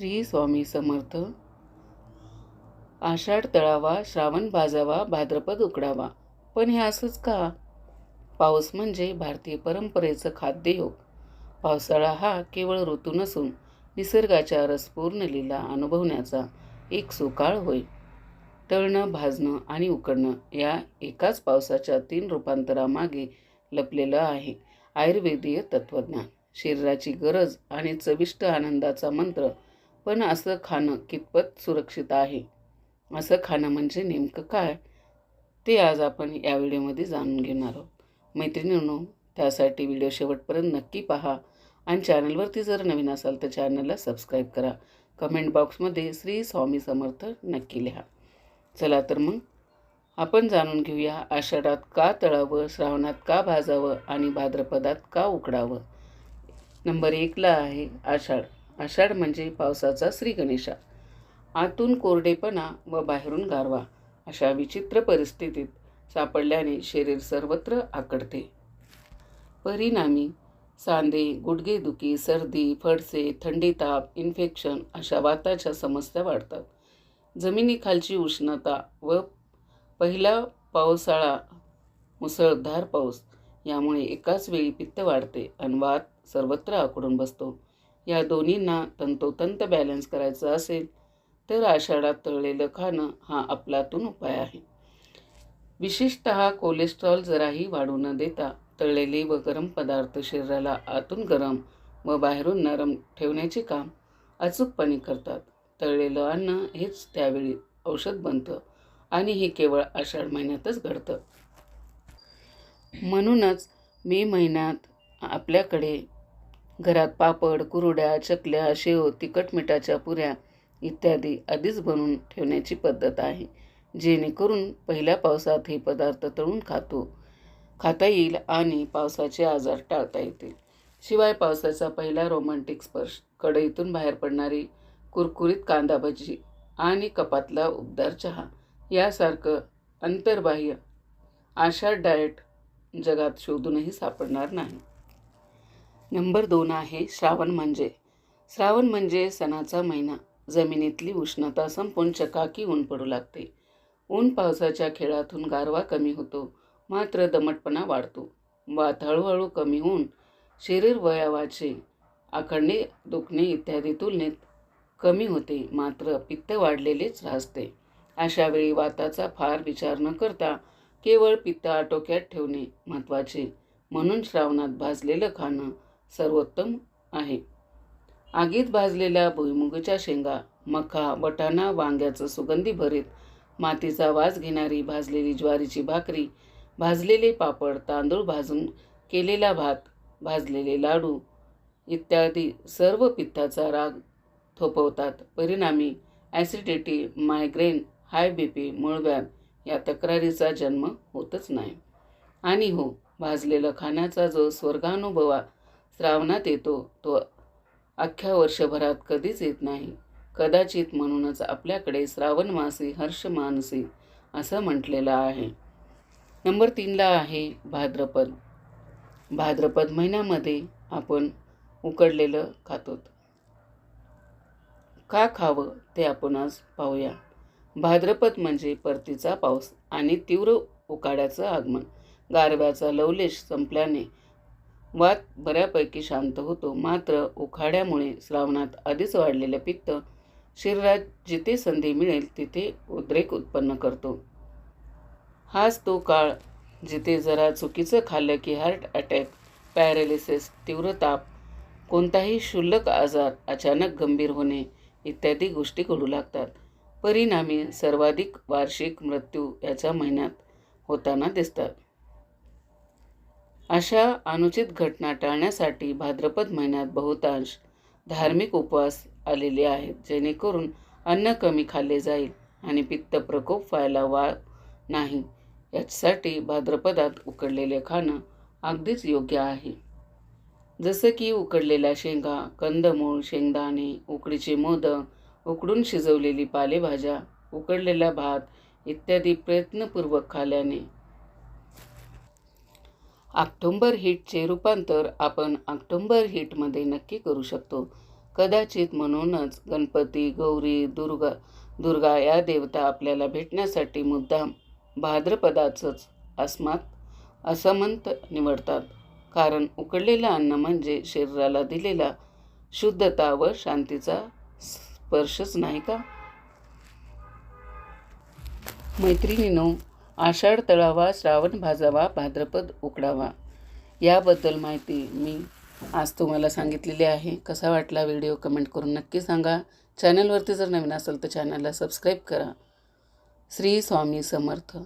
श्री स्वामी समर्थ. आषाढ तळावा श्रावण भाजावा भाद्रपद उकडावा. पण हे असंच का? पाऊस म्हणजे भारतीय परंपरेचं खाद्ययोग पावसाळा हा केवळ ऋतू नसून निसर्गाच्या रसपूर्ण लीला अनुभवण्याचा एक सुकाळ होय. तळणं भाजणं आणि उकडणं या एकाच पावसाच्या तीन रूपांतरामागे लपलेलं आहे आयुर्वेदीय तत्त्वज्ञान शरीराची गरज आणि चविष्ट आनंदाचा मंत्र पण असं खाणं कितपत सुरक्षित आहे? असं खाणं म्हणजे नेमकं काय? ते आज आपण या व्हिडिओमध्ये जाणून घेणार आहोत. मैत्रिणींनो त्यासाठी व्हिडिओ शेवटपर्यंत नक्की पहा आणि चॅनलवरती जर नवीन असाल तर चॅनलला सबस्क्राईब करा. कमेंट बॉक्समध्ये श्री स्वामी समर्थ नक्की लिहा. चला तर मग आपण जाणून घेऊया आषाढात का तळावं श्रावणात का भाजावं आणि भाद्रपदात का उकडावं? नंबर एकला आहे आषाढ. आषाढ म्हणजे पावसाचा श्रीगणेशा. आतून कोरडेपणा व बाहेरून गारवा अशा विचित्र परिस्थितीत सापडल्याने शरीर सर्वत्र आकडते. परिणामी सांधे गुडघेदुखी सर्दी फडसे थंडी ताप इन्फेक्शन अशा वाताच्या समस्या वाढतात. जमिनीखालची उष्णता व पहिला पावसाळा मुसळधार पाऊस यामुळे एकाच वेळी पित्त वाढते आणि वात सर्वत्र आकडून बसतो. या दोन्हींना तंतोतंत बॅलन्स करायचं असेल तर आषाढात तळलेलं खाणं हा आपलातून उपाय आहे. विशेषत कोलेस्ट्रॉल जराही वाढू न देता तळलेले व गरम पदार्थ शरीराला आतून गरम व बाहेरून नरम ठेवण्याचे काम अचूकपणे करतात. तळलेलं अन्न हेच त्यावेळी औषध बनतं आणि हे केवळ आषाढ महिन्यातच घडतं. म्हणूनच मे महिन्यात आपल्याकडे घरात पापड कुरड्या चकल्या शेव तिखट मिठाच्या पुऱ्या इत्यादी आधीच बनवून ठेवण्याची पद्धत आहे. जेणेकरून पहिल्या पावसात हे पदार्थ तळून खातो खाता येईल आणि पावसाचे आजार टाळता येतील. शिवाय पावसाचा पहिला रोमॅन्टिक स्पर्श कढईतून बाहेर पडणारी कुरकुरीत कांदा भजी आणि कपातला उबदार चहा यासारखं अंतर्बाह्य आशा डाएट जगात शोधूनही सापडणार नाही. नंबर दोन आहे श्रावण म्हणजे. श्रावण म्हणजे सणाचा महिना. जमिनीतली उष्णता संपून चकाकी ऊन पडू लागते. ऊन पावसाच्या खेळातून गारवा कमी होतो. मात्र दमटपणा वाढतो. वात हळूहळू कमी होऊन शरीर वयावाचे आखडणे दुखणे इत्यादी तुलनेत कमी होते. मात्र पित्त वाढलेलेच राहते. अशा वेळी वाताचा फार विचार न करता केवळ पित्त आटोक्यात ठेवणे महत्त्वाचे. म्हणून श्रावणात भाजलेलं खाणं सर्वोत्तम आहे. आगीत भाजलेल्या भुईमुगाच्या शेंगा मका वटाणा वांग्याचं सुगंधी भरीत मातीचा वास घेणारी भाजलेली ज्वारीची भाकरी भाजलेले पापड तांदूळ भाजून केलेला भात भाजलेले लाडू इत्यादी सर्व पित्ताचा राग थोपवतात. परिणामी acidity migraine high B P मूळव्याध या तक्रारीचा जन्म होतच नाही. आणि हो भाजलेलं खाण्याचा जो स्वर्गानुभवा श्रावणात येतो. तो अख्ख्या वर्षभरात कधीच येत नाही. कदाचित म्हणूनच आपल्याकडे श्रावण मासी हर्ष मानसी असं म्हटलेलं आहे. नंबर तीनला आहे भाद्रपद. भाद्रपद महिन्यामध्ये आपण उकडलेलं खातो का खावं ते आपण आज पाहूया. भाद्रपद म्हणजे परतीचा पाऊस आणि तीव्र उकाड्याचं आगमन. गारव्याचा लवलेश संपल्याने वात बऱ्यापैकी शांत होतो. मात्र उखाड्यामुळे श्रावणात आधीच वाढलेलं पित्त शरीरात जिथे संधी मिळेल तिथे उद्रेक उत्पन्न करतो. हाच तो काळ जिथे जरा चुकीचं खाल्लं की हार्ट अटॅक पॅरालिसिस तीव्र ताप कोणताही क्षुल्लक आजार अचानक गंभीर होणे इत्यादी गोष्टी घडू लागतात. परिणामी सर्वाधिक वार्षिक मृत्यू याच्या महिन्यात होताना दिसतात. अशा अनुचित घटना टाळण्यासाठी भाद्रपद महिन्यात बहुतांश धार्मिक उपवास आलेले आहेत जेणेकरून अन्न कमी खाल्ले जाईल आणि पित्त प्रकोप व्हायला वा नाही. याच्यासाठी भाद्रपदात उकडलेले खाणं अगदीच योग्य आहे. जसं की उकडलेल्या शेंगा कंदमूळ शेंगदाणे उकडीचे मोदक उकडून शिजवलेली पालेभाज्या उकडलेला भात इत्यादी प्रयत्नपूर्वक खाल्ल्याने ऑक्टोंबर हिटचे रूपांतर आपण ऑक्टोंबर हीटमध्ये नक्की करू शकतो. कदाचित म्हणूनच गणपती गौरी दुर्गा दुर्गा या देवता आपल्याला भेटण्यासाठी मुद्दाम भाद्रपदाचंच अस्मात असमंत निवडतात. कारण उकडलेलं अन्न म्हणजे शरीराला दिलेला शुद्धता व शांतीचा स्पर्शच नाही का? मैत्रिणीनो आषाढ तळावा श्रावण भाजावा भाद्रपद उकडावा. याबद्दल माहिती मी आज तुम्हाला सांगितलेली आहे. कसा वाटला व्हिडिओ कमेंट करून नक्की सांगा. चॅनलवरती जर नवीन असेल तर चॅनलला सबस्क्राईब करा. श्री स्वामी समर्थ.